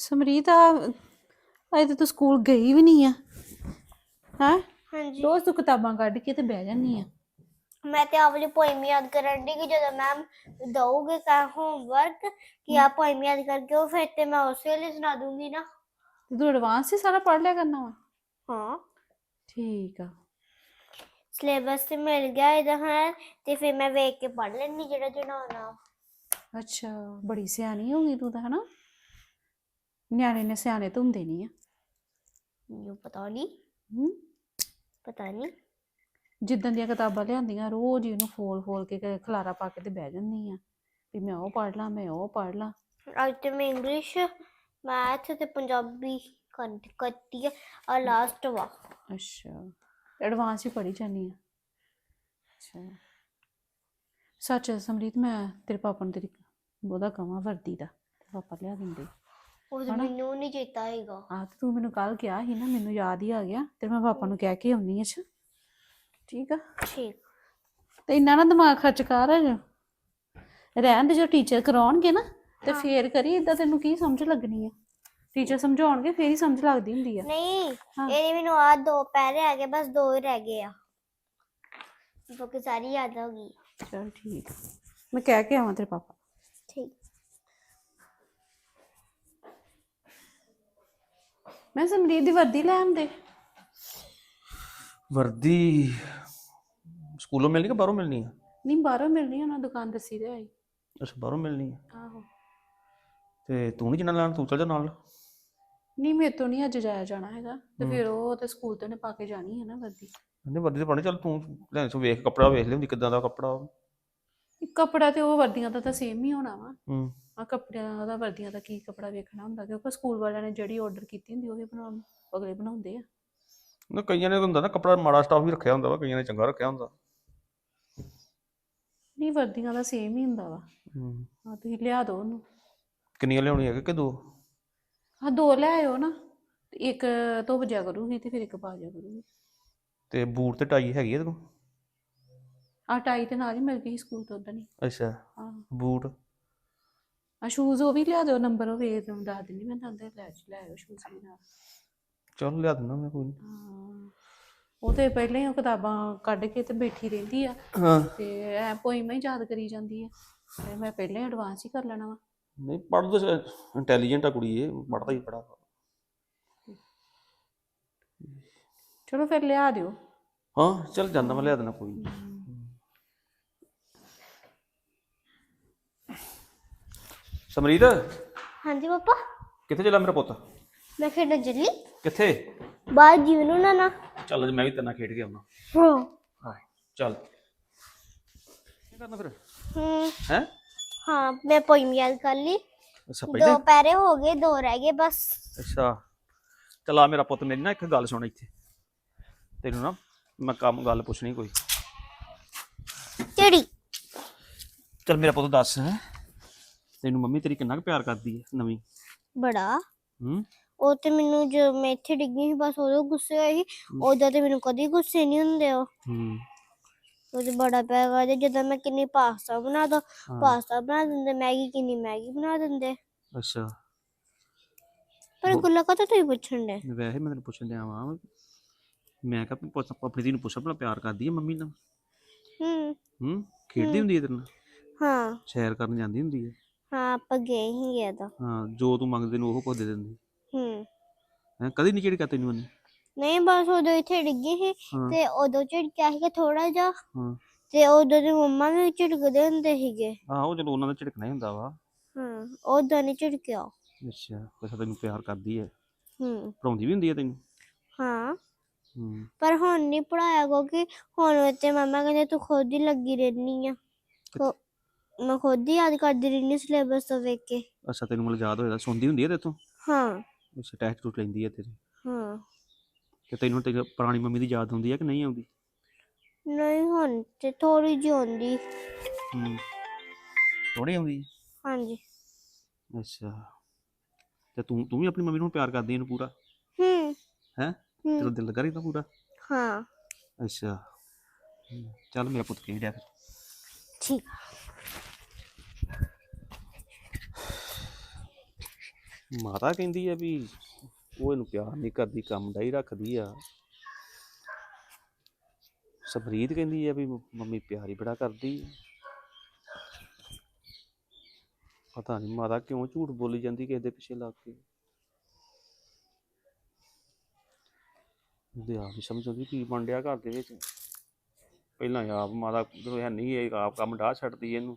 ਸਮਰੀਤ ਆ ਅਜੇ ਤਾਂ ਤੂੰ ਸਕੂਲ ਗਈ ਵੀ ਨਹੀਂ ਆ। ਹੈ? ਹਾਂਜੀ। ਰੋਜ਼ ਤੂੰ ਕਿਤਾਬਾਂ ਕੱਢ ਕੇ ਤੇ ਬਹਿ ਜਾਂਦੀ ਆ। ਮੈਂ ਤੇ ਆਵਲੀ ਪੋਇਮ ਯਾਦ ਕਰਨ ਦੀ ਕਿ ਜਦੋਂ ਮੈਮ ਦਊਗੇ ਕਾ ਹੋਮਵਰਕ ਕਿ ਆ ਪੋਇਮ ਯਾਦ ਕਰਕੇ ਉਹ ਫਿਰ ਤੇ ਮੈਂ ਉਸੇ ਵੇਲੇ ਸੁਣਾ ਦੂੰਗੀ ਨਾ। ਤੇ ਤੂੰ ਐਡਵਾਂਸ ਹੀ ਸਾਰਾ ਪੜ੍ਹ ਲਿਆ ਕਰਨਾ ਵਾ? ਹਾਂ। ਠੀਕ ਆ। ਸਿਲੇਬਸ ਤੇ ਮਿਲ ਗਿਆ ਇਹਦਾ ਹੈ ਤੇ ਫਿਰ ਮੈਂ ਵੇਖ ਕੇ ਪੜ੍ਹ ਲੈਣੀ ਜਿਹੜਾ ਜਿਹੜਾ ਆਉਣਾ ਅੱਛਾ ਬੜੀ ਸਿਆਣੀ ਹੋ ਗਈ ਤੂੰ ਤਾਂ ਹਨਾ? ਨਿਆਣੇ ਨੇ ਸਿਆਣੇ ਤਾਂ ਹੁੰਦੇ ਨਹੀਂ ਆ। ਮੈਨੂੰ ਪਤਾ ਨਹੀਂ ਹੂੰ। ਪਤਾ ਨਹੀਂ ਜਿੱਦਾਂ ਦੀਆਂ ਕਿਤਾਬਾਂ ਲਿਆਂਦੀਆਂ ਰੋਜ਼ ਹੀ ਉਹਨੂੰ ਫੋਲ ਫੋਲ ਕੇ ਕ- ਖਲਾਰਾ ਪਾ ਕੇ ਤੇ ਬਹਿ ਜਾਂਦੀ ਆ। ਵੀ ਮੈਂ ਉਹ ਪੜ੍ਹ ਲਾਂ ਮੈਂ ਉਹ ਪੜ੍ਹ ਲਾਂ। ਅੱਜ ਤੇ ਮੈਂ ਇੰਗਲਿਸ਼ ਮੈਥ ਤੇ ਪੰਜਾਬੀ ਕੰਟ ਕੱਟੀ ਆ ਆ ਲਾਸਟ ਵਾ। ਅੱਛਾ। ਐਡਵਾਂਸ ਹੀ ਪੜ੍ਹੀ ਜਾਂਦੀ ਆ। ਅੱਛਾ। ਸੱਚ ਸਮਰੀਤ ਮੈਂ ਤੇਰੇ ਪਾਪਾ ਨੂੰ ਤੇਰੀ ਉਹਦਾ ਕਵਾਂ ਵਰਦੀ ਦਾ ਤੇ ਪਾਪਾ ਲਿਆ ਦਿੰਦੇ। ਉਹ ਤਾਂ ਹਨਾ? ਮੈਨੂੰ ਨਹੀਂ ਚੇਤਾ ਹੈਗਾ। ਆ ਤੇ ਤੂੰ ਮੈਨੂੰ ਕੱਲ ਕਿਹਾ ਸੀ ਨਾ ਮੈਨੂੰ ਯਾਦ ਹੀ ਆ ਗਿਆ। ਤੇ ਮੈਂ ਪਾਪਾ ਨੂੰ ਕਹਿ ਕੇ ਆਉਣੀ ਅੱਛਾ। ਠੀਕ ਆ? ਠੀਕ। ਤੇ ਇੰਨਾ ਨਾ ਦਿਮਾਗ ਖਰਚ ਕਰ। ਅਜੇ ਰਹਿਣ ਦੇ ਜੋ ਟੀਚਰ ਕਰਾਉਣਗੇ ਨਾ ਤੇ। ਫੇਰ ਕਰੀ ਇਦਾਂ ਤੈਨੂੰ ਕੀ ਸਮਝ ਲੱਗਣੀ ਆ? ਟੀਚਰ ਸਮਝਾਉਣਗੇ ਫੇਰ ਹੀ ਸਮਝ ਲੱਗਦੀ ਹੁੰਦੀ ਆ। ਨਹੀਂ ਹਾਂ। ਇਹਦੇ ਮੈਨੂੰ ਆ ਦੋ ਪੈਰੇ ਆ ਗਏ ਬਸ ਦੋ ਹੀ ਰਹਿ ਗਏ ਆ। ਬਾਕੀ ਸਾਰੀ ਯਾਦ ਹੋ ਗਈ ਚਲ ਠੀਕ ਆ। ਮੈਂ ਕਹਿ ਕੇ ਆਵਾਂ ਤੇਰੇ ਪਾਪਾ ਠੀਕ ਮੈਂ ਸਮਰੀਤ ਦੀ ਵਰਦੀ ਲੈ ਆਉਂਦੇ। ਵਰਦੀ ਸਕੂਲੋਂ ਮਿਲਣੀ ਕਿ ਬਾਹਰੋਂ ਮਿਲਣੀ ਆ? ਨਹੀਂ ਬਾਹਰੋਂ ਮਿਲਣੀ ਉਹਨਾਂ ਦੁਕਾਨ ਦੱਸੀ ਤੇ ਆਈ। ਅੱਛਾ ਬਾਹਰੋਂ ਮਿਲਣੀ ਆ। ਆਹੋ। ਤੇ ਤੂੰ ਨਹੀਂ ਜਿੰਨਾ ਲੈਣ ਤੂੰ ਚੱਲ ਜਾ ਨਾਲ। ਨਹੀਂ ਮੇਰੇ ਤੋਂ ਨਹੀਂ ਅੱਜ ਜਾਇਆ ਜਾਣਾ ਹੈਗਾ। ਤੇ ਫਿਰ ਉਹ ਤੇ ਸਕੂਲ ਤੋਂ ਨੇ ਪਾ ਕੇ ਜਾਣੀ ਹੈ ਨਾ ਵਰਦੀ। ਕਹਿੰਦੇ ਵਰਦੀ ਤੇ ਪਾਣੀ ਚੱਲ ਤੂੰ ਲੈ ਸੋ ਵੇਖ ਕੱਪੜਾ ਵੇਖ ਲਿਆਉਂਦੀ ਕਿਦਾਂ ਦਾ ਕੱਪੜਾ। ਕੱਪੜਾ ਤੇ ਉਹ ਵਰਦੀਆਂ ਦਾ ਤਾਂ ਸੇਮ ਹੀ ਹੋਣਾ ਵਾ। ਹੂੰ। ਆ ਕੱਪੜਿਆਂ ਦਾ ਵਰਦੀਆਂ ਦਾ ਕੀ ਕੱਪੜਾ ਵੇਖਣਾ ਹੁੰਦਾ ਕਿਉਂਕਿ ਸਕੂਲ ਵਾਲਿਆਂ ਨੇ ਜਿਹੜੀ ਆਰਡਰ ਕੀਤੀ ਹੁੰਦੀ ਉਹੀ ਬਣਾ ਅਗਲੇ ਬਣਾਉਂਦੇ ਆ। ਨਾ ਕਈਆਂ ਨੇ ਹੁੰਦਾ ਨਾ ਕੱਪੜਾ ਮਾੜਾ ਸਟਾਫ ਵੀ ਰੱਖਿਆ ਹੁੰਦਾ ਵਾ ਕਈਆਂ ਨੇ ਚੰਗਾ ਰੱਖਿਆ ਹੁੰਦਾ। ਨਹੀਂ ਵਰਦੀਆਂ ਦਾ ਸੇਮ ਹੀ ਹੁੰਦਾ ਵਾ। ਹੂੰ। ਹਾਂ ਤੁਸੀਂ ਲਿਆ ਦਿਓ ਉਹਨੂੰ। ਕਿੰਨੀਆਂ ਲਿਆਉਣੀ ਹੈਗੇ ਕਿ ਦੋ? ਹਾਂ ਦੋ ਲੈ ਆਇਓ ਨਾ ਤੇ ਇੱਕ ਤੋਂ ਵਜਿਆ ਕਰੂਗੀ ਤੇ ਫਿਰ ਇੱਕ ਪਾ ਜਾ ਕਰੂਗੀ। ਤੇ ਬੂਟ ਤੇ ਟਾਈ ਹੈਗੀ ਆ ਤੇਰੇ ਕੋਲ? ਆ ਟਾਈ ਤੇ ਨਾਲ ਹੀ ਮਿਲ ਗਈ ਸਕੂਲ ਤੋਂ ਉਦੋਂ ਹੀ ਅੱਛਾ। ਹਾਂ। ਬੂਟ? ਆ ਸ਼ੂਜ਼ ਉਹ ਵੀ ਲਿਆ ਦਿਓ ਨੰਬਰ ਉਹ ਵੇਖ ਦੂੰ ਦੱਸ ਦਿੰਦੀ ਮੈਂ ਤਾਂ ਲੈ ਲੈ ਆਇਓ ਸ਼ੂਜ਼ ਵੀ ਨਾਲ। ਚਲ ਲਿਆ ਦਿੰਦਾ ਮੈਂ ਕੋਈ ਨੀ। ਹਾਂ ਉਹ ਤੇ ਪਹਿਲਾਂ ਹੀ ਉਹ ਕਿਤਾਬਾਂ ਕੱਢ ਕੇ ਤੇ ਬੈਠੀ ਰਹਿੰਦੀ ਆ। ਹਾਂ। ਤੇ ਐ ਪੋਇਮਾਂ ਹੀ ਯਾਦ ਕਰੀ ਜਾਂਦੀ ਆ ਤੇ ਮੈਂ ਪਹਿਲਾਂ ਹੀ ਐਡਵਾਂਸ ਹੀ ਕਰ ਲੈਣਾ ਵਾ। ਨਹੀਂ ਪੜ੍ਹਦਾ ਇੰਟੈਲੀਜੈਂਟ ਆ ਕੁੜੀ ਇਹ ਪੜ੍ਹਦਾ ਹੀ ਪੜਾ ਚਲੋ ਫਿਰ ਲਿਆ ਦਿਓ। ਹਾਂ ਚਲ ਜਾਂਦਾ ਮੈਂ ਲਿਆ ਦੇਣਾ ਕੋਈ ਨੀ। ਸਮਰੀਤ ਹਾਂਜੀ ਪਾਪਾ। ਕਿੱਥੇ ਚੱਲਾ ਮੇਰਾ ਪੁੱਤ? ਮੈਂ ਖੇਡਣ ਚੱਲੀ। ਕਿੱਥੇ? ਬਾਅਦ ਜੀਵ ਨੂੰ ਨਾ ਨਾ। ਚੱਲ ਅੱਜ ਮੈਂ ਵੀ ਤੇਰੇ ਨਾਲ ਖੇਡ ਕੇ ਆਉਣਾ। ਹਾਂ। ਹਾਂ ਚੱਲ। ਕੀ ਕਰਨਾ ਫਿਰ? ਹੂੰ। ਹੈ? ਹਾਂ ਮੈਂ ਪੋਇਮ ਯਾਦ ਕਰ ਲਈ। ਅੱਛਾ ਦੋ ਪਹਿਲੇ ਪੈਰੇ ਹੋ ਗਏ ਦੋ ਰਹਿ ਗਏ ਬਸ। ਅੱਛਾ। ਚੱਲ ਆ ਮੇਰਾ ਪੁੱਤ ਮੇਰੀ ਨਾ ਇੱਕ ਗੱਲ ਸੁਣ ਇੱਥੇ। ਤੈਨੂੰ ਨਾ ਮੈਂ ਕੰਮ ਗੱਲ ਪੁੱਛਣੀ ਕੋਈ। ਕਿਹੜੀ? ਚੱਲ ਮੇਰਾ ਪੁੱਤ ਦੱਸ। ਹੈ ਤੈਨੂੰ ਮੰਮੀ ਤੇਰੀ ਕਿੰਨਾ ਕੁ ਪਿਆਰ ਕਰਦੀ ਹੈ ਨਵੀਂ? ਬੜਾ। ਹੂੰ? ਉਹ ਤੇ ਮੈਨੂੰ ਜੋ ਮੈਂ ਇੱਥੇ ਡਿੱਗੀ ਸੀ ਬਸ ਉਦੋਂ ਗੁੱਸੇ ਹੋਈ ਸੀ। ਉਦੋਂ ਤੇ ਮੈਨੂੰ ਕਦੀ ਗੁੱਸੇ ਨਹੀਂ ਹੁੰਦੇ ਉਹ। ਹੂੰ। ਉਹ ਤੇ ਬੜਾ ਪਿਆਰ ਕਰਦੇ ਜਦੋਂ ਮੈਂ ਕਿੰਨੀ ਪਾਸਤਾ ਬਣਾ ਦੋ ਪਾਸਤਾ ਬਣਾ ਦਿੰਦੇ ਮੈਗੀ ਕਿੰਨੀ ਮੈਗੀ ਬਣਾ ਦਿੰਦੇ। ਅੱਛਾ। ਪਰ ਗੁੱਲਾ ਕਾ ਤੁਸੀਂ ਪੁੱਛਣ ਦੇ ਵੈਸੇ ਮੈਂ ਤੈਨੂੰ ਪੁੱਛਣ ਲਿਆ ਵਾਂ ਮੈਂ ਕਿਹਾ ਆਪਣੀ ਧੀ ਨੂੰ ਪੁੱਛ ਆਪਣਾ ਪਿਆਰ ਕਰਦੀ ਹੈ ਮੰਮੀ ਨਾਲ? ਹੂੰ। ਹੂੰ? ਖੇਡਦੀ ਹੁੰਦੀ ਹੈ ਤੇਰੇ ਨਾਲ? ਹਾਂ। ਸੈਰ ਕਰਨ ਜਾਂਦੀ ਹੁੰਦੀ ਹੈ? ਹਾਂ ਆਪਾਂ ਗਏ ਹੀ ਗਿਆ ਤਾਂ ਹਾਂ ਜੋ ਤੂੰ ਮੰਗਦੇ ਨੂੰ ਉਹ ਕੁਝ ਦੇ ਦਿੰਦੀ। ਹੂੰ। ਹੈ ਕਦੀ ਨਹੀਂ ਝਿੜਕਾ ਤੈਨੂੰ ਉਹਨੇ? ਨਹੀਂ ਬਸ ਉਦੋਂ ਇੱਥੇ ਡਿੱਗੀ ਸੀ ਹਾਂ। ਤੇ ਉਦੋਂ ਝਿੜਕਿਆ ਸੀਗਾ ਥੋੜਾ ਜਿਹਾ। ਹਾਂ। ਤੇ ਉਦੋਂ ਦੀ ਮੰਮਾ ਵੀ ਝਿੜਕਦੇ ਹੁੰਦੇ ਸੀਗੇ। ਆਹੋ ਜਦੋਂ ਉਹਨਾਂ ਦਾ ਝਿੜਕਣਾ ਹੀ ਹੁੰਦਾ ਵਾ। ਹਾਂ ਉਦੋਂ ਨਹੀਂ ਝਿੜਕਿਆ ਅੱਛਾ ਕੁਛ ਤੈਨੂੰ ਪਿਆਰ ਕਰਦੀ ਹੈ ਹੂੰ। ਪੜਾਉਂਦੀ ਵੀ ਹੁੰਦੀ ਹੈ ਤੈਨੂੰ? ਹਾਂ। ਹੂੰ। ਪਰ ਹੁਣ ਨਹੀਂ ਪੜਾਇਆ ਕਿਉਂਕਿ ਹੁਣ ਤੇ ਮੰਮਾ ਕਹਿੰਦੇ ਤੂੰ ਖੁਦ ਹੀ ਲੱਗੀ ਰਹਿਨੀ ਆ। ਖੁ- ਮੈਂ ਖੁਦ ਹੀ ਯਾਦ ਕਰਦੀ ਰਹਿਨੀ ਸਿਲੇਬਸ ਤੋਂ ਵੇਖ ਕੇ। ਅੱਛਾ ਤੈਨੂੰ ਮਤਲਬ ਯਾਦ ਹੋਇਆ ਸੁਣਦੀ ਹੁੰਦੀ ਹੈ ਤੇ ਤੂੰ? ਹਾਂ। ਅੱਛਾ ਟੈਸਟ ਟੂਟ ਲੈਂਦੀ ਹੈ ਤੇਰੇ। ਹਾਂ। ਤੇ ਤੈਨੂੰ ਤੇਰੀ ਪੁਰਾਣੀ ਮੰਮੀ ਦੀ ਯਾਦ ਹੁੰਦੀ ਹੈ ਕਿ ਨਹੀਂ ਆਉਂਦੀ? ਨਹੀਂ ਹੁਣ ਤੇ ਥੋੜੀ ਜਿਹੀ ਆਉਂਦੀ। ਹੂੰ। ਥੋੜੀ ਆਉਂਦੀ? ਹਾਂਜੀ। ਅੱਛਾ। ਤੇ ਤੂੰ ਤੂੰ ਵੀ ਆਪਣੀ ਮੰਮੀ ਨੂੰ ਪਿਆਰ ਕਰਦੀ ਇਹਨੂੰ ਪੂਰਾ? ਹੂੰ। ਹੈ? ਤੇਰਾ ਦਿਲ ਲੱਗਾ ਰਹਿੰਦਾ ਪੂਰਾ? ਹਾਂ। ਅੱਛਾ। ਚੱਲ ਮੇਰਾ ਪੁੱਤ ਖੇਡਿਆ ਫਿਰ। ਠੀਕ ਮਾਤਾ ਕਹਿੰਦੀ ਆ ਵੀ ਉਹ ਇਹਨੂੰ ਪਿਆਰ ਨਹੀਂ ਕਰਦੀ, ਕੰਮ ਦਾ ਰੱਖਦੀ ਆ। ਸਬਰੀਤ ਕਹਿੰਦੀ ਆ ਵੀ ਮੰਮੀ ਪਿਆਰ ਹੀ ਬੜਾ ਕਰਦੀ ਪਤਾ ਨਹੀਂ ਮਾਤਾ ਕਿਉਂ ਝੂਠ ਬੋਲੀ ਜਾਂਦੀ ਕਿਸੇ ਦੇ ਪਿੱਛੇ ਲੱਗ ਕੇ। ਉਹਦੇ ਆਪ ਹੀ ਸਮਝ ਆਉਂਦੀ ਕੀ ਬਣ ਡਿਆ ਘਰ ਦੇ ਵਿੱਚ। ਪਹਿਲਾਂ ਆਪ ਮਾਤਾ ਜਦੋਂ ਹੈ ਨਹੀਂ, ਇਹ ਆਪ ਕੰਮ ਡਾਹ ਛੱਡਦੀ ਇਹਨੂੰ।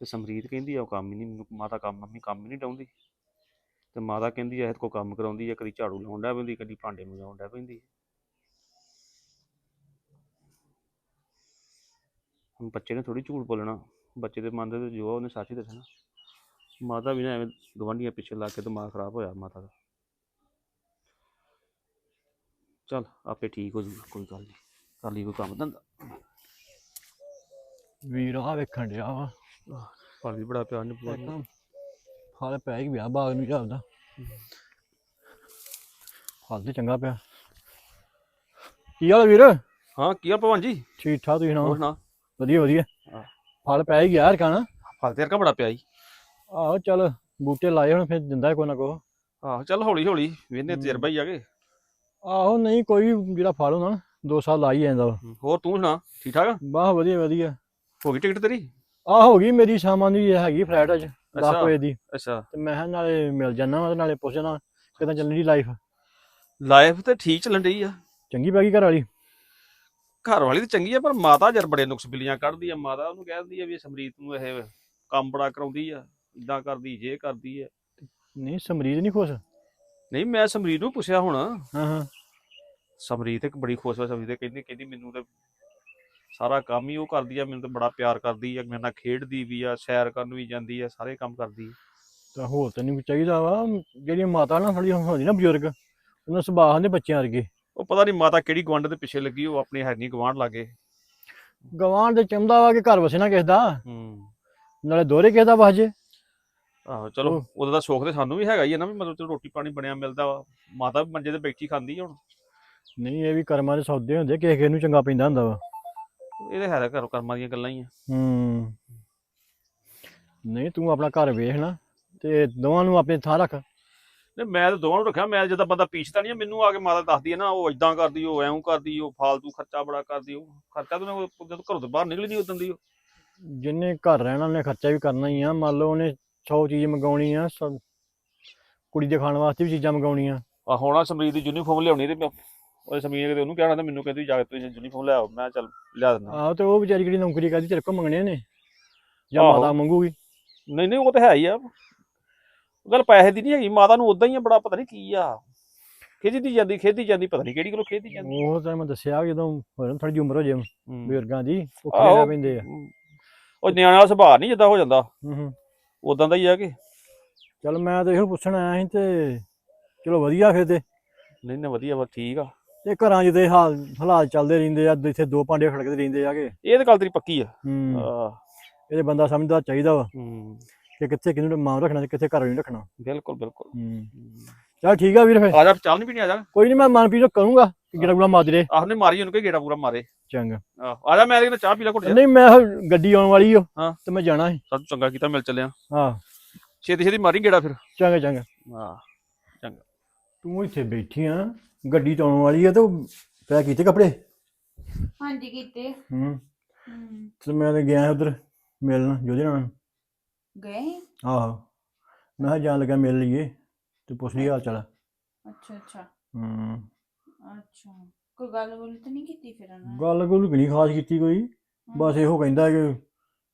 ਤੇ ਸਮਰੀਤ ਕਹਿੰਦੀ ਆ, ਉਹ ਕੰਮ ਹੀ ਨਹੀਂ ਮਾਤਾ ਕੰਮ, ਮੰਮੀ ਕੰਮ ਹੀ ਨਹੀਂ ਡਾਉਂਦੀ। ਤੇ ਮਾਤਾ ਕਹਿੰਦੀ ਆ, ਇਹ ਕੋ ਕੰਮ ਕਰਾਉਂਦੀ ਆ, ਕਦੀ ਝਾੜੂ ਲਾਉਣ ਡੈ ਪੈਂਦੀ, ਕਦੀ ਭਾਂਡੇ ਮਜਾਉਣ ਡੈ ਪੈਂਦੀ ਹੁਣ ਬੱਚੇ ਨੇ ਥੋੜੀ ਝੂਠ ਬੋਲਣਾ, ਬੱਚੇ ਦੇ ਮਨ ਦੇ ਜੋ ਆ, ਉਹਨੇ ਸੱਚ ਹੀ ਦੱਸਣਾ। ਮਾਤਾ ਵੀ ਨਾ ਐਵੇਂ ਗਵਾਂਢੀਆਂ ਪਿੱਛੇ ਲੱਗ ਕੇ ਦਿਮਾਗ ਖਰਾਬ ਹੋਇਆ ਮਾਤਾ ਦਾ। ਚਲ, ਆਪੇ ਠੀਕ ਹੋ ਜੂਗਾ ਕੋਈ ਗੱਲ ਨਹੀਂ ਕਰ ਲਈ ਕੋਈ ਕੰਮ ਧੰਦਾ। ਵੀਰ ਆ ਵੇਖਣ ਡਿਆ ਵਾ। ਫਲ ਵੀ ਬੜਾ ਪਿਆਰ ਨੇ ਇੱਕ ਫਲ ਪੈ ਹੀ ਗਿਆ ਬਾਗ ਨੂੰ ਚੱਲਦਾ। ਫਲ ਤੇ ਚੰਗਾ ਪਿਆ। ਕੀ ਹਾਲ ਆ ਵੀਰ? ਹਾਂ ਕੀ ਆ ਭਗਵਾਨ ਜੀ? ਠੀਕ ਠਾਕ ਤੁਸੀਂ ਹੋਰ ਸੁਣਾਓ? ਸੁਣਾ ਵਧੀਆ ਵਧੀਆ ਹਾਂ। ਫਲ ਪੈ ਹੀ ਗਿਆ ਯਾਰ ਕਾਣਾ ਫਲ ਤੇ ਰਕਾ ਬੜਾ ਪਿਆ ਈ ਆਹੋ ਚੱਲ ਬੂਟੇ ਲਾਏ ਹੁਣ ਫਿਰ ਦਿੰਦਾ ਕੋਈ ਨਾ ਕੋ ਆਹੋ ਚੱਲ ਹੌਲੀ ਹੌਲੀ ਵੇਨੇ। ਤਜਰਬਾ ਹੀ ਆ ਗਏ ਆਹੋ ਨਹੀਂ ਕੋਈ ਵੀ ਜਿਹੜਾ ਫਲ ਹੁੰਦਾ ਨਾ ਦੋ ਸਾਲ ਲਾ ਹੀ ਜਾਂਦਾ ਵਾ ਹੋਰ ਤੂੰ ਸੁਣਾ ਠੀਕ ਠਾਕ ਆ? ਬਾਹ ਵਧੀਆ ਵਧੀਆ ਹੋ ਗਈ ਟਿਕਟ ਤੇਰੀ? ਆ ਹੋ ਗਈ ਮੇਰੀ ਸ਼ਾਮਾਂ ਦੀ ਹੈਗੀ ਫਲੈਟ ਅੱਜ 10 ਅੱਛਾ। ਵਜੇ ਦੀ। ਅੱਛਾ। ਤੇ ਮੈਂ ਕਿਹਾ ਨਾਲੇ ਮਿਲ ਜਾਣਾ ਵਾ ਤੇ ਨਾਲੇ ਪੁੱਛ ਜਾਣਾ ਕਿਦਾਂ ਚੱਲਣੀ ਦੀ ਲਾਈਫ ਲਾਈਫ ਤੇ ਠੀਕ ਚੱਲਣ ਰਹੀ ਆ। ਚੰਗੀ ਪੈ ਗਈ ਘਰ ਵਾਲੀ? ਘਰ ਵਾਲੀ ਤੇ ਚੰਗੀ ਆ ਪਰ ਮਾਤਾ ਜਰ ਬੜੇ ਨੁਕਸ ਬਿਲੀਆਂ ਕੱਢਦੀ ਆ। ਮਾਤਾ ਉਹਨੂੰ ਕਹਿੰਦੀ ਆ ਵੀ ਸਮਰੀਤ ਨੂੰ ਇਹ ਕੰਮ ਬੜਾ ਕਰਾਉਂਦੀ ਆ ਇਦਾਂ ਕਰਦੀ ਜੇ ਕਰਦੀ ਆ। ਨਹੀਂ ਸਮਰੀਤ ਨਹੀਂ ਖੁਸ਼? ਨਹੀਂ ਮੈਂ ਸਮਰੀਤ ਨੂੰ ਪੁੱਛਿਆ ਹੁਣ। ਹਾਂ ਹਾਂ। ਸਮਰੀਤ ਇੱਕ ਬੜੀ ਖੁਸ਼ ਹੋਈ ਸਮਰੀਤ ਕਹਿੰਦੀ ਕਹਿੰਦੀ ਮੈਨੂੰ ਤੇ ਸਾਰਾ ਕੰਮ ਹੀ ਉਹ ਕਰਦੀ ਆ ਮੈਨੂੰ ਤੇ ਬੜਾ ਪਿਆਰ ਕਰਦੀ ਆ ਮੇਰੇ ਨਾਲ ਖੇਡਦੀ ਵੀ ਆ ਸੈਰ ਕਰਨ ਵੀ ਜਾਂਦੀ ਆ ਸਾਰੇ ਕੰਮ ਕਰਦੀ ਆ। ਤਾਂ ਹੋਰ ਤਾਂ ਨਹੀਂ ਚਾਹੀਦਾ ਵਾ ਜਿਹੜੀ ਮਾਤਾ ਨਾ ਥੋੜੀ ਹੁੰਦੀ ਨਾ ਬਜ਼ੁਰਗ ਉਹਨਾਂ ਸੁਭਾਅ ਹੁੰਦੇ ਬੱਚਿਆਂ ਵਰਗੇ। ਉਹ ਪਤਾ ਨਹੀਂ ਮਾਤਾ ਕਿਹੜੀ ਗਵੰਡ ਦੇ ਪਿੱਛੇ ਲੱਗੀ ਉਹ ਆਪਣੀ ਹੈ ਨਹੀਂ ਗਵਾਂਢ ਲਾਗੇ। ਗਵਾਂਢ ਦੇ ਚੰਦਾ ਵਾ ਕਿ ਘਰ ਵਸੇ ਨਾ ਕਿਸੇ ਦਾ? ਹੂੰ। ਨਾਲੇ ਦੋਹਰੇ ਕਿਸੇ ਦਾ ਵਸ ਜੇ? ਆਹੋ ਚਲੋ ਉਹ- ਉਹਦਾ ਤਾਂ ਸ਼ੌਕ ਤੇ ਸਾਨੂੰ ਵੀ ਹੈਗਾ ਹੀ ਆ ਨਾ ਵੀ ਮਤਲਬ ਚਲੋ ਰੋਟੀ ਪਾਣੀ ਬਣਿਆ ਮਿਲਦਾ ਵਾ ਮਾਤਾ ਵੀ ਮੰਜੇ ਤੇ ਬੈਠੀ ਖਾਂਦੀ ਆ ਹੁਣ। ਨਹੀਂ ਇਹ ਵੀ ਕਰਮਾਂ ਦੇ ਸੌਦੇ ਹੁੰਦੇ ਕਿਸੇ ਕਿਸੇ ਨੂੰ ਚੰਗਾ ਪੈਂਦਾ ਹੁੰਦਾ ਵਾ। ਇਹਦੇ ਹੈ ਤਾਂ ਘਰ ਕਰਮਾਂ ਦੀਆਂ ਗੱਲਾਂ ਹੀ ਆ। ਹੂੰ। ਨਹੀਂ ਤੂੰ ਆਪਣਾ ਘਰ ਵੇਖ ਨਾ ਤੇ ਦੋਵਾਂ ਨੂੰ ਆਪਣੇ ਥਾਂ ਰੱਖ। ਨਹੀਂ ਮੈਂ ਤਾਂ ਦੋਵਾਂ ਨੂੰ ਰੱਖਿਆ ਮੈਂ ਜਦੋਂ ਬੰਦਾ ਪੀਛਦਾ ਨਹੀਂ ਮੈਨੂੰ ਆ ਕੇ ਮਾਤਾ ਦੱਸਦੀ ਆ ਨਾ ਉਹ ਇਦਾਂ ਕਰਦੀ ਉਹ ਐਂ ਕਰਦੀ ਉਹ ਫਾਲਤੂ ਖਰਚਾ ਬੜਾ ਕਰਦੀ ਉਹ ਖਰਚਾ ਤਾਂ ਉਹ- ਜਦੋਂ ਘਰੋਂ ਤੋਂ ਬਾਹਰ ਨਿਕਲੀ ਨਹੀਂ ਉਦੋਂ ਦੀ ਉਹ। ਜਿੰਨੇ ਘਰ ਰਹਿਣਾ ਉਹਨੇ ਖਰਚਾ ਵੀ ਕਰਨਾ ਹੀ ਆ। ਮੰਨ ਲਓ ਉਹਨੇ 100 ਚੀਜ਼ ਮੰਗਾਉਣੀ ਆ ਸਭ ਕੁੜੀ ਦੇ ਖਾਣ ਵਾਸਤੇ ਵੀ ਚੀਜ਼ਾਂ ਮੰਗਾਉਣੀਆਂ। ਆ ਹੋਣਾ ਸਮਰੀਤ ਦੀ ਯੂਨੀਫਾਰਮ ਲਿਆਉਣੀ ਤੇ ਮੈਂ ਉਹ ਸਮਰੀਤ ਨੇ ਉਹਨੂੰ ਕਹਿਣਾ ਤੇ ਮੈਨੂੰ ਕਹਿੰਦੀ ਜਾ ਕੇ ਤੁਸੀਂ ਯੂਨੀਫਾਰਮ ਲਿਆਓ ਮੈਂ ਕਿਹਾ ਚੱਲ ਲਿਆ ਦਿੰਦਾ। ਆਹੋ ਤੇ ਉਹ ਵਿਚਾਰੀ ਕਿਹੜੀ ਨੌਕਰੀ ਕਰਦੀ ਤੇਰੇ ਕੋਲ ਮੰਗਣੇ ਨੇ? ਜਾਂ ਆਹੋ। ਮਾਤਾ ਮੰਗੂਗੀ? ਨਹੀਂ ਨਹੀਂ ਉਹ ਤਾਂ ਹੈ ਹੀ ਆ। ਗੱਲ ਪੈਸੇ ਦੀ ਨਹੀਂ ਹੈਗੀ ਮਾਤਾ ਨੂੰ ਉਦਾਂ ਹੀ ਆ ਬੜਾ ਪਤਾ ਨਹੀਂ ਕੀ ਆ। ਖੇਦੀ ਜਾਂਦੀ ਖੇਦੀ ਜਾਂਦੀ ਪਤਾ ਨਹੀਂ ਕਿਹੜੀ ਗੱਲੋਂ ਖੇਦੀ ਜਾਂਦੀ। ਉਹ ਤਾਂ ਮੈਂ ਦੱਸਿਆ ਵੀ ਜਦੋਂ ਹੋਰਨ ਥੋੜੀ ਜਿਹੀ ਉਮਰ ਹੋ ਜੇ ਹੂੰ। ਬਜ਼ੁਰਗਾਂ ਦੀ ਉਹ ਆਹੋ। ਖੇੜਾ ਪੈਂਦੇ ਆ। ਉਹ ਨਿਆਣਾ ਦਾ ਸੁਭਾਅ ਨਹੀਂ ਜਿੱਦਾਂ ਹੋ ਜਾਂਦਾ। ਹੂੰ ਹੂੰ। ਉਦਾਂ ਦਾ ਹੀ ਆ ਕਿ। ਚਲ ਮੈਂ ਤਾਂ ਇਹੋ ਪੁੱਛਣ ਆਇਆ ਸੀ ਤੇ ਚਲੋ ਵਧੀਆ ਫਿਰ ਤੇ। ਨਹੀਂ ਨਾ ਵਧੀਆ ਵਾ ਠੀਕ ਆ। ਤੇ ਘਰਾਂ 'ਚ ਤੇ ਹਾਲ ਹਾਲਾਤ ਚੱਲਦੇ ਰਹਿੰਦੇ ਆ ਇੱਥੇ ਦੋ ਭਾਂਡੇ ਖੜਕਦੇ ਰਹਿੰਦੇ ਆਗੇ ਇਹ ਤਾਂ ਗੱਲ ਤੇਰੀ ਪੱਕੀ ਆ। ਹੂੰ। ਆਹ, ਇਹਦੇ ਬੰਦਾ ਸਮਝਦਾ ਚਾਹੀਦਾ ਵਾ ਹੂੰ। ਕਿ ਕਿੱਥੇ ਕਿਹਨੂੰ ਮਾਂ ਰੱਖਣਾ ਤੇ ਕਿੱਥੇ ਘਰ ਨਹੀਂ ਰੱਖਣਾ। ਬਿਲਕੁਲ ਬਿਲਕੁਲ। ਹੂੰ। ਚਲ ਠੀਕ ਆ ਵੀਰ ਫਿਰ। ਆ ਜਾ ਚਾਹ ਨਹੀਂ ਪੀਣੀ ਆ ਜਾ। ਕੋਈ ਨਹੀਂ ਮੈਂ ਮਨਪ੍ਰੀਤ ਨੂੰ ਕਰੂੰਗਾ ਕਿ ਗਿੜਾ ਗੁੜਾ ਮਾਰ ਦੇ। ਆਹਨੇ ਮਾਰੀ ਉਹਨੂੰ ਕਿ ਗੇੜਾ ਪੂਰਾ ਮਾਰੇ। ਚੰਗਾ। ਆਹ, ਆ ਜਾ ਮੈਂ ਇਹਦੇ ਨਾਲ ਚਾਹ ਪੀ ਲੈ ਘੁੱਟ ਜਾ ਨਹੀਂ ਮੈਂ ਕਿਹਾ ਗੱਡੀ ਆਉਣ ਵਾਲੀ ਓ ਹਾਂ। ਤੇ ਮੈਂ ਜਾਣਾ ਸੀ। ਸਭ ਚੰਗਾ ਕੀਤਾ ਮਿਲ ਚੱਲਿਆ। ਹਾਂ। ਛੇਤੀ ਛੇਤੀ ਮਾਰੀ ਗੇੜਾ ਫਿਰ। ਚੰਗਾ ਚੰਗਾ। ਹਾਂ ਤੂੰ ਇੱਥੇ ਬੈਠੀ ਆ ਗੱਡੀ ਤਾਂ ਆਉਣ ਵਾਲੀ ਆ ਤੇ ਉਹ ਪੈ ਕੀਤੇ ਕੱਪੜੇ? ਹਾਂਜੀ ਕੀਤੇ। ਹੂੰ। ਤੇ ਮੈਂ ਤੇ ਗਿਆ ਉਧਰ ਮਿਲਣ ਜੋਦੇ ਨਾਲ। ਗਏ ਸੀ? ਆਹੋ। ਮੈਂ ਕਿਹਾ ਜਾਣ ਲੱਗਾ ਮਿਲ ਲਈਏ ਤੇ ਪੁੱਛ ਲਈ ਹਾਲ ਚਾਲ। ਅੱਛਾ ਅੱਛਾ। ਹੂੰ। ਅੱਛਾ। ਕੋਈ ਗੱਲ ਗੁੱਲ ਤਾਂ ਨਹੀਂ ਕੀਤੀ ਫਿਰ ਉਹਨਾਂ ਨੇ? ਗੱਲ ਕੋਈ ਨਹੀਂ ਖਾਸ ਕੀਤੀ ਕੋਈ। ਬਸ ਇਹੋ ਕਹਿੰਦਾ ਕਿ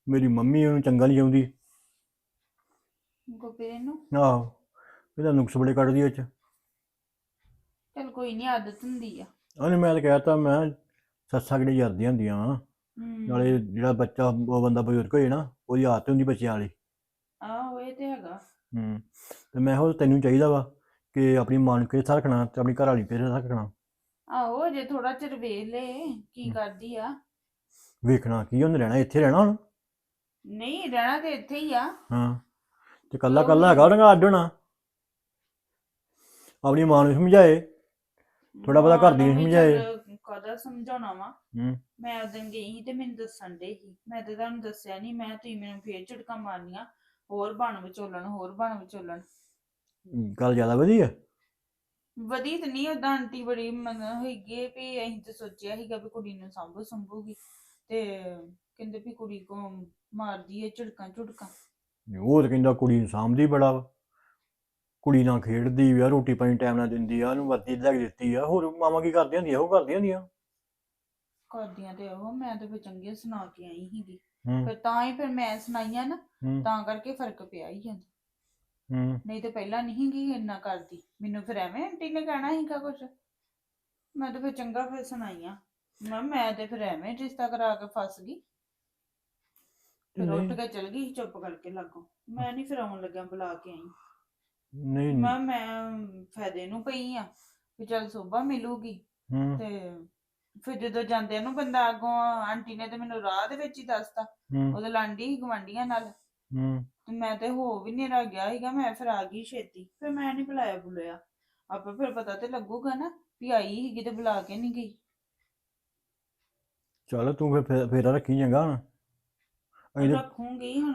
ਮੇਰੀ ਮੰਮੀ ਉਹਨੂੰ ਚੰਗਾ ਨਹੀਂ ਚਾਹੁੰਦੀ। ਗੋਪੀ ਨੂੰ ਆਹੋ। ਇਹਦਾ ਨੁਕਸ ਬੜੇ ਕੱਢਦੀ ਉਹ ਚ। ਚਲ ਕੋਈ ਨਹੀਂ ਆਦਤ ਹੁੰਦੀ ਆ। ਉਹਨੇ ਮੈਂ ਤਾਂ ਕਹਿਤਾ ਮੈਂ ਸੱਸਾਂ ਕਿਹੜੇ ਜਰਦੀਆਂ ਹੁੰਦੀਆਂ ਵਾ। ਨਾਲੇ ਜਿਹੜਾ ਬੱਚਾ ਉਹ ਬੰਦਾ ਬਜ਼ੁਰਗ ਹੋਏ ਨਾ ਉਹਦੀ ਆਦਤ ਹੁੰਦੀ ਬੱਚਿਆਂ ਵਾਲੀ। ਆਹੋ ਇਹ ਤੇ ਹੈਗਾ। ਹੂੰ। ਤੇ ਮੈਂ ਹੋ ਤੈਨੂੰ ਚਾਹੀਦਾ ਵਾ ਕਿ ਆਪਣੀ ਮਾਂ ਨੂੰ ਕਿਸ ਰੱਖਣਾ ਤੇ ਆਪਣੀ ਘਰ ਵਾਲੀ ਕਿਸ ਰੱਖਣਾ। ਆਹੋ ਜੇ ਥੋੜਾ ਚਿਰ ਵੇਖ ਲੈ ਕੀ ਹਮ। ਕਰਦੀ ਆ। ਵੇਖਣਾ ਕੀ ਉਹਨੇ ਰਹਿਣਾ ਇੱਥੇ ਰਹਿਣਾ ਹੁਣ? ਨਹੀਂ ਰਹਿਣਾ ਤੇ ਇੱਥੇ ਹੀ ਆ। ਹਾਂ। ਤੇ ਕੱਲਾ ਕੱਲਾ ਹੈਗਾ ਉਹਨਾਂ ਅੱਡ ਹੋਣਾ। ਆਪਣੀ ਮਾਂ ਨੂੰ ਸਮਝਾਏ। ਥੋੜ੍ਹਾ ਬਹੁਤਾ ਘਰ ਦੀ ਨੂੰ ਸਮਝਾਏ। ਕਦਾ ਸਮਝਾਉਣਾ ਵਾ? ਹੂੰ। ਮੈਂ ਉਦੋਂ ਗਈ ਸੀ ਤੇ ਮੈਨੂੰ ਦੱਸਣ ਦੇ ਸੀ। ਮੈਂ ਤੇ ਤੁਹਾਨੂੰ ਦੱਸਿਆ ਨਹੀਂ ਮੈਂ ਤੁਸੀਂ ਮੈਨੂੰ ਫੇਰ ਝਟਕਾ ਮਾਰਨੀਆਂ। ਹੋਰ ਬਣ ਵਿਚੋਲਣ ਹੋਰ ਬਣ ਵਿਚੋਲਣ। ਗੱਲ ਜ਼ਿਆਦਾ ਵਧੀਆ? ਵਧੀ ਤੇ ਨਹੀਂ ਉਦਾਂ ਆਂਟੀ ਬੜੀ ਮਨ ਹੋਈਗੀ ਹੈ ਵੀ ਅਸੀਂ ਤੇ ਸੋਚਿਆ ਸੀਗਾ ਵੀ ਕੁੜੀ ਨੂੰ ਸੰਭੂ ਸੰਭੂਗੀ। ਤੇ ਕਹਿੰਦੇ ਵੀ ਕੁੜੀ ਕੋ ਮਾਰਦੀ ਹੈ ਝੜਕਾਂ ਝੁੜਕਾਂ ਉਹ ਤਾਂ ਕਹਿੰਦਾ ਕੁੜੀ ਨੂੰ ਸਾਂਭਦੀ ਬੜਾ ਵਾ। ਕੁੜੀ ਨਾਲ ਖੇਡਦੀ ਆ ਰੋਟੀ ਪਾਣੀ ਟਾਈਮ ਨਾਲ ਦਿੰਦੀ ਆ ਉਹਨੂੰ ਵਰਦੀ ਲੈ ਕੇ ਦਿੱਤੀ ਆ ਹੋਰ ਮਾਵਾਂ ਕੀ ਕਰਦੀਆਂ ਹੁੰਦੀਆਂ ਉਹ ਕਰਦੀਆਂ ਹੁੰਦੀਆਂ? ਕਰਦੀਆਂ ਤੇ ਉਹ ਮੈਂ ਤੇ ਫਿਰ ਚੰਗੇ ਸੁਣਾ ਕੇ ਆਈ ਸੀਗੀ। ਹੂੰ। ਫਿਰ ਤਾਂ ਹੀ ਫਿਰ ਮੈਂ ਸੁਣਾਈਆਂ ਨਾ ਹੂੰ। ਤਾਂ ਕਰਕੇ ਫ਼ਰਕ ਪਿਆ ਹੀ ਜਾਂਦਾ ਹੂੰ। ਨਹੀਂ ਤੇ ਪਹਿਲਾਂ ਨਹੀਂ ਗਈ ਇੰਨਾ ਕਰਦੀ ਮੈਨੂੰ ਫਿਰ ਐਵੇਂ ਆਂਟੀ ਨੇ ਕਹਿਣਾ ਸੀਗਾ ਕੁਛ। ਮੈਂ ਤਾਂ ਫਿਰ ਚੰਗਾ ਫਿਰ ਸੁਣਾਈਆਂ। ਮੈਂ ਮੈਂ ਤੇ ਫਿਰ ਐਵੇਂ ਰਿਸ਼ਤਾ ਕਰਾ ਕੇ ਫਸ ਗਈ। ਫਿਰ ਉੱਠ ਨਹੀਂ। ਕੇ ਚਲ ਗਈ ਚੁੱਪ ਕਰਕੇ ਲੱਗੋ। ਮੈਂ ਨਹੀਂ ਫਿਰ ਆਉਣ ਲੱਗਿਆ ਬੁਲਾ ਕੇ ਆਈ। ਨਹੀਂ ਮੈਂ ਮੈਂ ਫਾਇਦੇ ਨੂੰ ਪਈ ਆ ਵੀ ਚਲ ਸੋਭਾ ਮਿਲੂਗੀ। ਹੂੰ। ਤੇ ਫਿਰ ਜਦੋਂ ਜਾਂਦੇ ਨੂੰ ਬੰਦਾ ਅੱਗੋਂ ਆਂਟੀ ਨੇ ਤੇ ਮੈਨੂੰ ਰਾਹ ਦੇ ਵਿੱਚ ਹੀ ਦੱਸਤਾ ਹੂੰ। ਉਹਦੇ ਲਾਂਡੀ ਸੀ ਗਵਾਂਢੀਆਂ ਨਾਲ। ਹੂੰ। ਤੇ ਮੈਂ ਤੇ ਹੋ ਵੀ ਨਹੀਂ ਗਿਆ ਸੀਗਾ ਮੈਂ ਫਿਰ ਆ ਗਈ ਛੇਤੀ। ਫਿਰ ਮੈਂ ਨਹੀਂ ਬੁਲਾਇਆ ਬੁਲਾਇਆ। ਆਪੇ ਫਿਰ ਪਤਾ ਤੇ ਲੱਗੂਗਾ ਨਾ ਵੀ ਆਈ ਸੀਗੀ ਤੇ ਬੁਲਾ ਕੇ ਨਹੀਂ ਗਈ। ਚੱਲ ਤੂੰ ਫਿਰ ਫੇਰਾ ਰੱਖੀ ਚੰਗਾ ਹੁਣ। ਅਸੀਂ ਤਾਂ- ਰੱਖੂੰਗੀ ਹੁਣ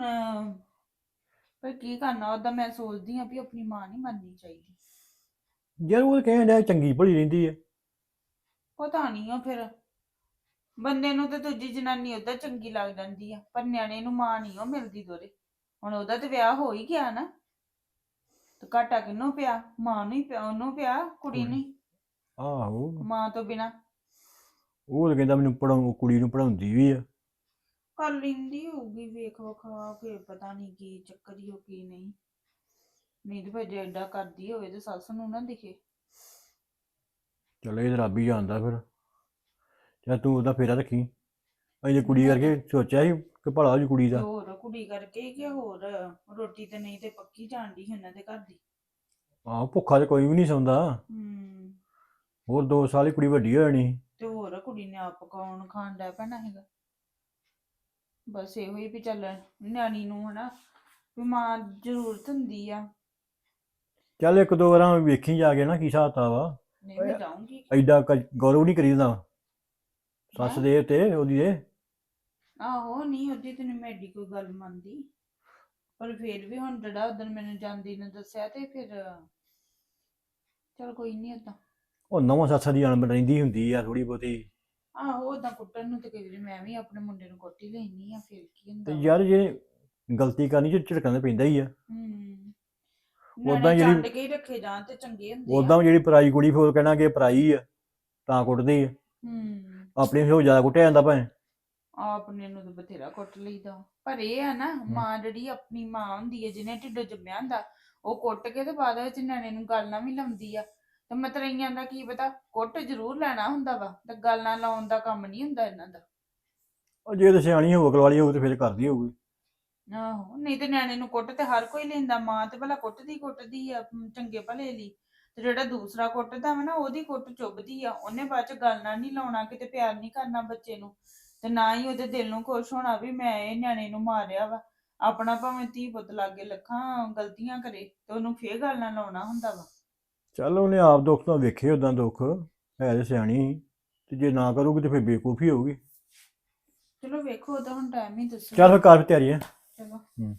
ਪਰ ਕੀ ਕਰਨਾ ਉਹਦਾ ਮੈਂ ਸੋਚਦੀ ਆ ਵੀ ਆਪਣੀ ਮਾਂ ਨਹੀਂ ਮੰਨਣੀ ਚਾਹੀਦੀ। ਯਾਰ ਉਹ ਤਾਂ ਕਹਿਣ ਡਿਆ ਚੰਗੀ ਭਲੀ ਰਹਿੰਦੀ ਹੈ ਪਤਾ ਨਹੀਂ ਉਹ ਫਿਰ। ਬੰਦੇ ਨੂੰ ਤੇ ਦੂਜੀ ਜਨਾਨੀ ਉਹਦਾ ਚੰਗੀ ਲੱਗ ਜਾਂਦੀ ਆ ਪਰ ਨਿਆਣੇ ਨੂੰ ਮਾਂ ਨਹੀਂ ਉਹ ਮਿਲਦੀ ਦੋਰੇ। ਹੁਣ ਉਹਦਾ ਤੇ ਵਿਆਹ ਹੋ ਹੀ ਗਿਆ ਨਾ। ਤੇ ਘਾਟਾ ਕਿਹਨੂੰ ਪਿਆ? ਮਾਂ ਨੂੰ ਹੀ ਪਿਆ ਉਹਨੂੰ ਪਿਆ ਕੁੜੀ ਨੂੰ ਹੀ। ਆਹੋ। ਮਾਂ ਤੋਂ ਬਿਨਾ। ਉਹ ਤਾਂ ਕਹਿੰਦਾ ਮੈਨੂੰ ਪੜਾਉ ਕੁੜੀ ਨੂੰ ਪੜਾਉਂਦੀ ਵੀ ਆ। ਕਰ ਲੈਂਦੀ ਹੋਊਗੀ ਵੇਖ ਵਖਾ ਕੇ ਪਤਾ ਨਹੀਂ ਕੀ ਚੱਕਰ ਹੀ ਹੋ ਕੀ ਨਹੀਂ। ਨਹੀਂ ਤੇ ਫਿਰ ਜੇ ਏਡਾ ਕਰਦੀ ਹੋਵੇ ਤੇ ਸੱਸ ਨੂੰ ਨਾ ਦਿਖੇ। ਚੱਲ ਇਹ ਰੱਬ ਹੀ ਜਾਣਦਾ ਫਿਰ। ਚੱਲ ਤੂੰ ਉਹਦਾ ਫੇਰਾ ਰੱਖੀ। ਅਸੀਂ ਕੁੜੀ ਕਰਕੇ ਸੋਚਿਆ ਸੀ ਕਿ ਭਲਾ ਜੀ ਕੁੜੀ ਦਾ। ਹੋਰ ਕੁੜੀ ਕਰਕੇ ਕਿ ਹੋਰ? ਰੋਟੀ ਤੇ ਨਹੀਂ ਤੇ ਪੱਕੀ ਜਾਂਦੀ ਸੀ ਉਹਨਾਂ ਦੇ ਘਰ ਦੀ। ਆਹੋ ਭੁੱਖਾ ਤੇ ਕੋਈ ਵੀ ਨਹੀਂ ਸੌਂਦਾ। ਹੂੰ। ਹੋਰ 2 ਸਾਲ ਹੀ ਕੁੜੀ ਵੱਡੀ ਹੋ ਜਾਣੀ ਤੇ ਹੋਰ ਕੁੜੀ ਨੇ ਆਪ ਪਕਾਉਣ ਖਾਣ ਦਾ ਪੈਣਾ ਹੈਗਾ? ਬਸ ਇਹੋ ਹੀ ਵੀ ਚੱਲ ਨਿਆਣੀ ਨੂੰ ਹਨਾ ਵੀ ਮਾਂ ਜ਼ਰੂਰਤ ਹੁੰਦੀ ਆ। ਚੱਲ ਇੱਕ ਦੋ ਵਾਰਾਂ ਵੇਖੀ ਜਾ ਕੇ ਨਾ ਕੀ ਹਿਸਾਬ ਵਾ ਨਹੀਂ ਮੈਂ ਜਾਊਂਗੀ। ਐਡਾ ਕ- ਗੌਰਵ ਨਹੀਂ ਕਰੀਦਾ ਸੱਸ ਹੈਂ? ਦੇ ਤੇ ਉਹਦੀ ਦੇ। ਆਹੋ ਨਹੀਂ ਉਹਦੀ ਤੇ ਨੀ ਮੈਂ ਐਡੀ ਕੋਈ ਗੱਲ ਮੰਨਦੀ। ਪਰ ਫਿਰ ਵੀ ਹੁਣ ਜਿਹੜਾ ਉਦੋਂ ਮੈਨੂੰ ਜਾਂਦੀ ਨੇ ਦੱਸਿਆ ਤੇ ਫਿਰ ਚਲ ਕੋਈ ਨਹੀਂ ਓਦਾਂ। ਉਹ ਨਵਾਂ ਸੱਸ ਦੀ ਅਣਬਣ ਰਹਿੰਦੀ ਹੁੰਦੀ ਆ ਥੋੜੀ ਬਹੁਤੀ। ਆਹੋ ਓਦਾਂ ਕੁੱਟਣ ਨੂੰ ਤੇ ਕਈ ਵਾਰੀ ਮੈਂ ਵੀ ਆਪਣੇ ਮੁੰਡੇ ਨੂੰ ਕੁੱਟ ਹੀ ਲੈਣੀ ਆ ਫਿਰ ਕੀ ਹੁੰਦਾ ਤੇ ਵਾ। ਯਾਰ ਜੇ ਗਲਤੀ ਕਰਨੀ ਚ ਝਟਕਣ ਤਾਂ ਪੈਂਦਾ ਹੀ ਆ। ਹੂੰ ਓਦਾਂ ਜਿਹੜੀ- ਜਿਹੜੀ ਕੇ ਹੀ ਰੱਖੇ ਜਾਣ ਤੇ ਚੰਗੇ ਹੁੰਦੇ ਆ। ਉਦਾਂ ਜਿਹੜੀ ਪਰਾਈ ਕੁੜੀ ਫਿਰ ਕਹਿਣਾ ਕਿ ਪਰਾਈ ਆ ਤਾਂ ਕੁੱਟਦੀ ਆ। ਹੂੰ। ਆਪਣੀ ਹੋ ਜ਼ਿਆਦਾ ਕੁੱਟਿਆ ਜਾਂਦਾ ਭਾਵੇਂ। ਆਪਣੇ ਨੂੰ ਤਾਂ ਬਥੇਰਾ ਕੁੱਟ ਲਈਦਾ। ਪਰ ਇਹ ਆ ਨਾ ਮਾਂ ਜਿਹੜੀ ਆਪਣੀ ਮਾਂ ਹੁੰਦੀ ਹੈ ਜਿਹਨੇ ਢਿੱਡੋਂ ਜੰਮਿਆ ਹੁੰਦਾ ਉਹ ਕੁੱਟ ਕੇ ਤੇ ਬਾਅਦ ਵਿੱਚ ਨਿਆਣੇ ਨੂੰ ਗੱਲ ਨਾਲ ਵੀ ਲਾਉਂਦੀ ਆ। ਤੇ ਮਤਰਈਆਂ ਦਾ ਕੀ ਪਤਾ ਕੁੱਟ ਜ਼ਰੂਰ ਲੈਣਾ ਹੁੰਦਾ ਵਾ ਤੇ ਗੱਲ ਨਾਲ ਲਾਉਣ ਦਾ ਕੰਮ ਨਹੀਂ ਹੁੰਦਾ ਇਹਨਾਂ ਦਾ। ਉਹ ਜੇ ਤੇ ਸਿਆਣੀ ਹੋਵੇ ਅਕਲ ਵਾਲੀ ਹੋਵੇ ਤੇ ਫਿਰ ਕਰਦੀ ਹੋਊਗੀ। ਆਹੋ ਨਹੀਂ ਤੇ ਨਿਆਣੇ ਨੂੰ ਕੁੱਟ ਤੇ ਹਰ ਕੋਈ ਲੈਂਦਾ ਮਾਂ ਤੇ ਭਲਾ ਕੁੱਟਦੀ ਕੁੱਟਦੀ ਆ ਚੰਗੇ ਭਲੇ ਲਈ। ਤੇ ਜਿਹੜਾ ਦੂਸਰਾ ਕੁੱਟਦਾ ਵਾ ਨਾ ਉਹਦੀ ਕੁੱਟ ਚੁੱਭਦੀ ਆ ਉਹਨੇ ਬਾਅਦ ਚ ਗੱਲ ਨਾਲ ਨਹੀਂ ਲਾਉਣਾ ਕਿਤੇ ਪਿਆਰ ਨਹੀਂ ਕਰਨਾ ਬੱਚੇ ਨੂੰ। ਤੇ ਨਾ ਹੀ ਉਹਦੇ ਦਿਲ ਨੂੰ ਖੁਸ਼ ਹੋਣਾ ਵੀ ਮੈਂ ਇਹ ਨਿਆਣੇ ਨੂੰ ਮਾਰਿਆ ਵਾ। ਆਪਣਾ ਭਾਵੇਂ ਧੀ ਪੁੱਤ ਲਾਗੇ ਲੱਖਾਂ ਗਲਤੀਆਂ ਕਰੇ ਤੇ ਉਹਨੂੰ ਫੇਰ ਗੱਲ ਨਾਲ ਲਾਉਣਾ ਹੁੰਦਾ ਵਾ। ਚੱਲ ਉਹਨੇ ਆਪ ਦੁੱਖ ਤਾਂ ਵੇਖੇ ਉਦਾਂ ਦੁੱਖ। ਹੈ ਤੇ ਸਿਆਣੀ ਸੀ। ਤੇ ਜੇ ਨਾ ਕਰੂਗੀ ਤੇ ਫਿਰ ਬੇਕੂਫੀ ਹੋਊਗੀ। ਚਲੋ ਵੇਖੋ ਉਹਦਾ ਹੁਣ ਟਾਈਮ ਹੀ ਦੱਸੋ। ਚੱਲ ਫਿਰ ਕਰ ਤਿਆਰੀ ਹੈ। ਚਲੋ। ਹੂੰ।